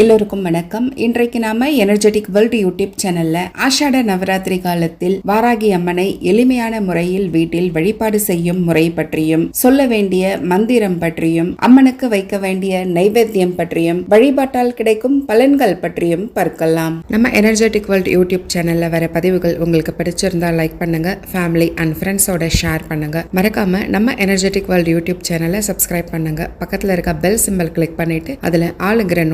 எல்லோருக்கும் வணக்கம். இன்றைக்கு நாம எனர்ஜெட்டிக் வேர்ல்டு யூடியூப் சேனல்ல ஆஷாட நவராத்திரி காலத்தில் வாராகி அம்மனை எளிமையான முறையில் வீட்டில் வழிபாடு செய்யும் முறை பற்றியும் சொல்ல வேண்டிய மந்திரம் பற்றியும் அம்மனுக்கு வைக்க வேண்டிய நைவேத்தியம் பற்றியும் வழிபாட்டால் கிடைக்கும் பலன்கள் பற்றியும் பார்க்கலாம். நம்ம எனர்ஜெட்டிக் வேர்ல்டு யூடியூப் சேனல்ல வர பதிவுகள் உங்களுக்கு பிடிச்சிருந்தா லைக் பண்ணுங்க ஃபேமிலி அண்ட் ஃப்ரெண்ட்ஸோட ஷேர் பண்ணுங்க. மறக்காம நம்ம எனர்ஜெட்டிக் வேர்ல்டு யூடியூப் சேனலை சப்ஸ்கிரைப் பண்ணுங்க. பக்கத்துல இருக்க பெல் சிம்பிள் கிளிக் பண்ணிட்டு அதுல ஆளுங்கிற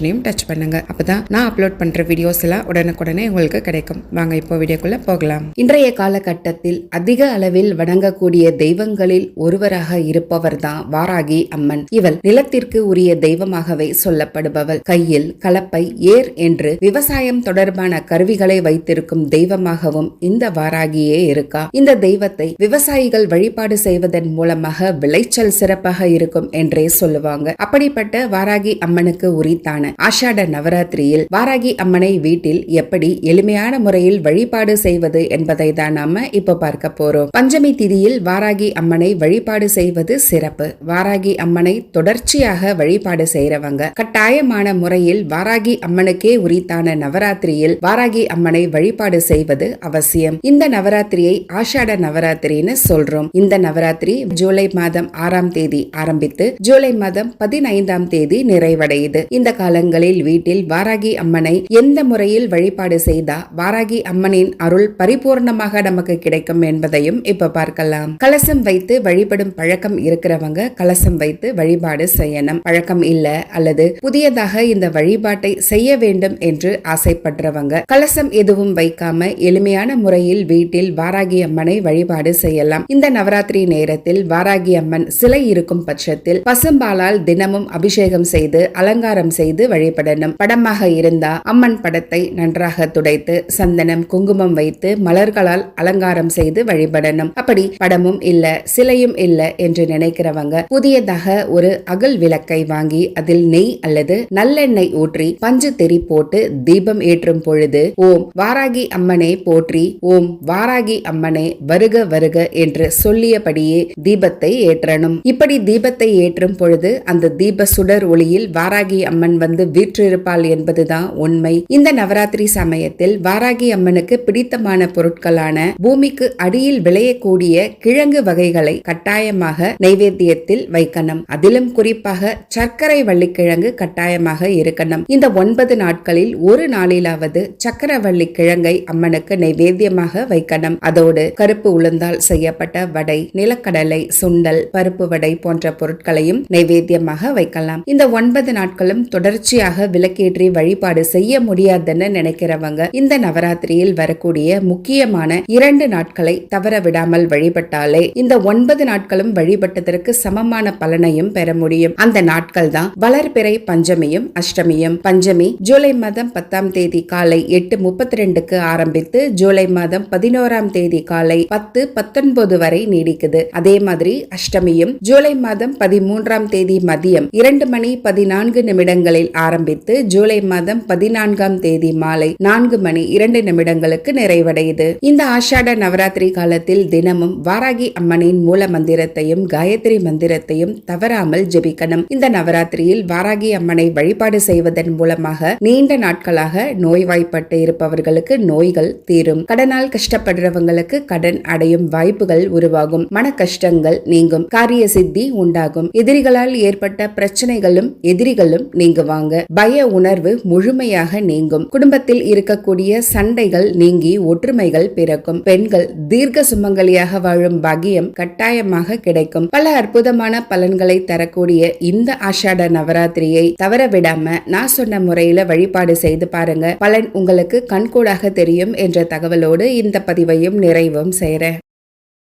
நோட்டிஃபிகேஷனையும் டச் பண்ணுங்க. அப்பதான் நான் அப்லோட் பண்ற வீடியோஸ் எல்லாம் உடனுக்குடனே உங்களுக்கு கிடைக்கும். வாங்க இப்போ வீடியோக்குள்ள போகலாம். இன்றைய காலகட்டத்தில் அதிக அளவில் வணங்கக்கூடிய தெய்வங்களில் ஒருவராக இருப்பவர் தான் வாராகி அம்மன். இவள் நிலத்திற்கு உரிய தெய்வமாகவே சொல்லப்படுபவள். கையில் கலப்பை ஏர் என்று விவசாயம் தொடர்பான கருவிகளை வைத்திருக்கும் தெய்வமாகவும் இந்த வாராகியே இருக்கா? இந்த தெய்வத்தை விவசாயிகள் வழிபாடு செய்வதன் மூலமாக விளைச்சல் சிறப்பாக இருக்கும் என்றே சொல்லுவாங்க. அப்படிப்பட்ட வாராகி அம்மனுக்கு உரித்தான ஆஷாட நவராத்திரியில் வாராகி அம்மனை வீட்டில் எப்படி எளிமையான முறையில் வழிபாடு செய்வது என்பதை தான் நாம இப்ப பார்க்க போறோம். பஞ்சமி திதியில் வாராகி அம்மனை வழிபாடு செய்வது சிறப்பு. வாராகி அம்மனை தொடர்ச்சியாக வழிபாடு செய்யறவங்க கட்டாயமான முறையில் வாராகி அம்மனுக்கே உரித்தான நவராத்திரியில் வாராகி அம்மனை வழிபாடு செய்வது அவசியம். இந்த நவராத்திரியை ஆஷாட நவராத்திரின்னு சொல்றோம். இந்த நவராத்திரி ஜூலை மாதம் ஆறாம் தேதி ஆரம்பித்து ஜூலை மாதம் பதினைந்தாம் தேதி நிறைவடையுது. இந்த கால காலங்களில் வீட்டில் வாராகி அம்மனை எந்த முறையில் வழிபாடு செய்தா வாராகி அம்மனின் அருள் பரிபூர்ணமாக நமக்கு கிடைக்கும் என்பதையும் இப்ப பார்க்கலாம். கலசம் வைத்து வழிபடும் பழக்கம் இருக்கிறவங்க கலசம் வைத்து வழிபாடு செய்யணும். பழக்கம் இல்ல அல்லது புதியதாக இந்த வழிபாட்டை செய்ய வேண்டும் என்று ஆசைப்படுறவங்க கலசம் எதுவும் வைக்காம எளிமையான முறையில் வீட்டில் வாராகி அம்மனை வழிபாடு செய்யலாம். இந்த நவராத்திரி நேரத்தில் வாராகி அம்மன் சிலை இருக்கும் பட்சத்தில் பசும்பாலால் தினமும் அபிஷேகம் செய்து அலங்காரம் செய்து வழிபடணும். படமாக இருந்தா அம்மன் படத்தை நன்றாக துடைத்து சந்தனம் குங்குமம் வைத்து மலர்களால் அலங்காரம் செய்து வழிபடணும். அப்படி படமும் இல்ல சிலையும் இல்ல என்று நினைக்கிறவங்க புதியதாக ஒரு அகல் விளக்கை வாங்கி அதில் நெய் அல்லது நல்லெண்ணெய் ஊற்றி பஞ்சு தெரி போட்டு தீபம் ஏற்றும் பொழுது ஓம் வாராகி அம்மனே போற்றி ஓம் வாராகி அம்மனே வருக வருக என்று சொல்லியபடியே தீபத்தை ஏற்றணும். இப்படி தீபத்தை ஏற்றும் பொழுது அந்த தீப சுடர் ஒளியில் வாராகி அம்மன் வந்து வீற்றிருப்பாள் என்பதுதான் உண்மை. இந்த நவராத்திரி சமயத்தில் வாராகி அம்மனுக்கு பிடித்தமான பொருட்களான பூமிக்கு அடியில் விளையக்கூடிய கிழங்கு வகைகளை கட்டாயமாக நைவேத்தியத்தில் வைக்கணும். அதிலும் குறிப்பாக சர்க்கரை வள்ளிக்கிழங்கு கட்டாயமாக இருக்கணும். இந்த ஒன்பது நாட்களில் ஒரு நாளிலாவது சக்கரவள்ளி கிழங்கை அம்மனுக்கு நைவேத்தியமாக வைக்கணும். அதோடு கருப்பு உளுந்தால் செய்யப்பட்ட வடை நிலக்கடலை சுண்டல் பருப்பு வடை போன்ற பொருட்களையும் நைவேத்தியமாக வைக்கலாம். இந்த ஒன்பது நாட்களும் தொடர்ச்சியாக விளக்கேற்றி வழிபாடு செய்ய முடியாதுன்னு நினைக்கிறவங்க இந்த நவராத்திரியில் வரக்கூடிய முக்கியமான இரண்டு நாட்களை தவற விடாமல் வழிபட்டாலே இந்த ஒன்பது நாட்களும் வழிபட்டதற்கு சமமான பலனையும் பெற முடியும். அந்த நாட்கள் தான் வளர்பிறை பஞ்சமியும் அஷ்டமியும். பஞ்சமி ஜூலை மாதம் பத்தாம் தேதி காலை எட்டு முப்பத்தி ரெண்டுக்கு ஆரம்பித்து ஜூலை மாதம் பதினோராம் தேதி காலை பத்து பத்தொன்பது வரை நீடிக்குது. அதே மாதிரி அஷ்டமியும் ஜூலை மாதம் பதிமூன்றாம் தேதி மதியம் இரண்டு மணி பதினான்கு நிமிடங்களில் ஆரம்பித்து ஜூலை மாதம் பதினான்காம் தேதி மாலை நான்கு மணி இரண்டு நிமிடங்களுக்கு நிறைவடையுது. இந்த ஆஷாட நவராத்திரி காலத்தில் தினமும் வாராகி அம்மனின் மூல மந்திரத்தையும் காயத்ரி மந்திரத்தையும் தவறாமல் ஜெபிக்கணும். இந்த நவராத்திரியில் வாராகி அம்மனை வழிபாடு செய்வதன் மூலமாக நீண்ட நாட்களாக நோய்வாய்ப்பட்டு இருப்பவர்களுக்கு நோய்கள் தீரும். கடனால் கஷ்டப்படுறவங்களுக்கு கடன் அடையும் வாய்ப்புகள் உருவாகும். மன கஷ்டங்கள் நீங்கும். காரிய சித்தி உண்டாகும். எதிரிகளால் ஏற்பட்ட பிரச்சனைகளும் எதிரிகளும் நீங்குவாங்க. பய உணர்வு முழுமையாக நீங்கும். குடும்பத்தில் இருக்கக்கூடிய சண்டைகள் நீங்கி ஒற்றுமைகள் பிறக்கும். பெண்கள் தீர்க்க சுமங்கலியாக வாழும் பாகியம் கட்டாயமாக கிடைக்கும். பல அற்புதமான பலன்களை தரக்கூடிய இந்த ஆஷாட நவராத்திரியை தவற விடாம நான் சொன்ன முறையில வழிபாடு செய்து பாருங்க. பலன் உங்களுக்கு கண்கூடாக தெரியும் என்ற தகவலோடு இந்த பதிவையும் நிறைவும் செய்கிறேன்